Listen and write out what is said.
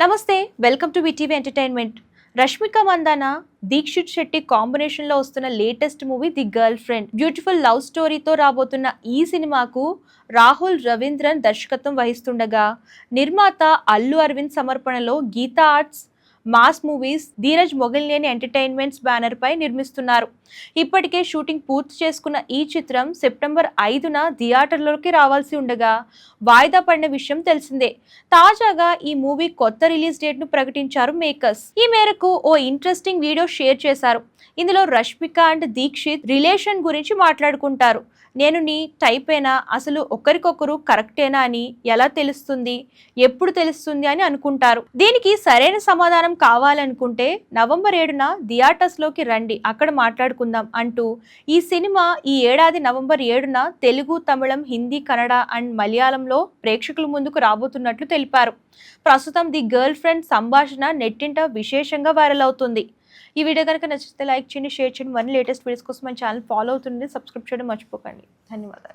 నమస్తే welcome to VTV entertainment. Rashmika Mandanna Dheekshith Shetty కాంబినేషన్లో వస్తున్న latest movie the girlfriend beautiful love స్టోరీతో రాబోతున్న ఈ సినిమాకు రాహుల్ రవీంద్రన్ దర్శకత్వం వహిస్తుండగా నిర్మాత అల్లు అరవింద్ సమర్పణలో Geetha Arts Mass Movies Dheeraj Mogilineni Entertainments banner పై నిర్మిస్తున్నారు. ఇప్పటికే షూటింగ్ పూర్తి చేసుకున్న ఈ చిత్రం సెప్టెంబర్ ఐదున థియేటర్లోకి రావాల్సి ఉండగా వాయిదా పడిన విషయం తెలిసిందే. తాజాగా ఈ మూవీ కొత్త రిలీజ్ డేట్ను ప్రకటించారు మేకర్స్. ఈ మేరకు ఓ ఇంట్రెస్టింగ్ వీడియో షేర్ చేశారు. ఇందులో రష్మిక అండ్ దీక్షిత్ రిలేషన్ గురించి మాట్లాడుకుంటారు. నేను నీ టైపేనా అసలు ఒకరికొకరు కరెక్టేనా అని ఎలా తెలుస్తుంది? ఎప్పుడు తెలుస్తుంది అని అనుకుంటారు. దీనికి సరైన సమాధానం కావాలనుకుంటే నవంబర్ ఏడున థియేటర్స్లోకి రండి అక్కడ మాట్లాడుకుందాం అంటూ ఈ సినిమా ఈ ఏడాది నవంబర్ ఏడున తెలుగు తమిళం హిందీ కన్నడ అండ్ మలయాళంలో ప్రేక్షకుల ముందుకు రాబోతున్నట్లు తెలిపారు. ప్రస్తుతం ది గర్ల్ ఫ్రెండ్ సంభాషణ నెట్టింట విశేషంగా వైరల్ అవుతుంది. ఈ వీడియో కనుక నచ్చితే లైక్ చేయండి షేర్ చేయండి. మరిన్ని లేటెస్ట్ వీడియోస్ కోసం మన ఛానల్ ఫాలో అవుతుంది సబ్స్క్రైబ్ చేయడం మర్చిపోకండి. ధన్యవాదాలు.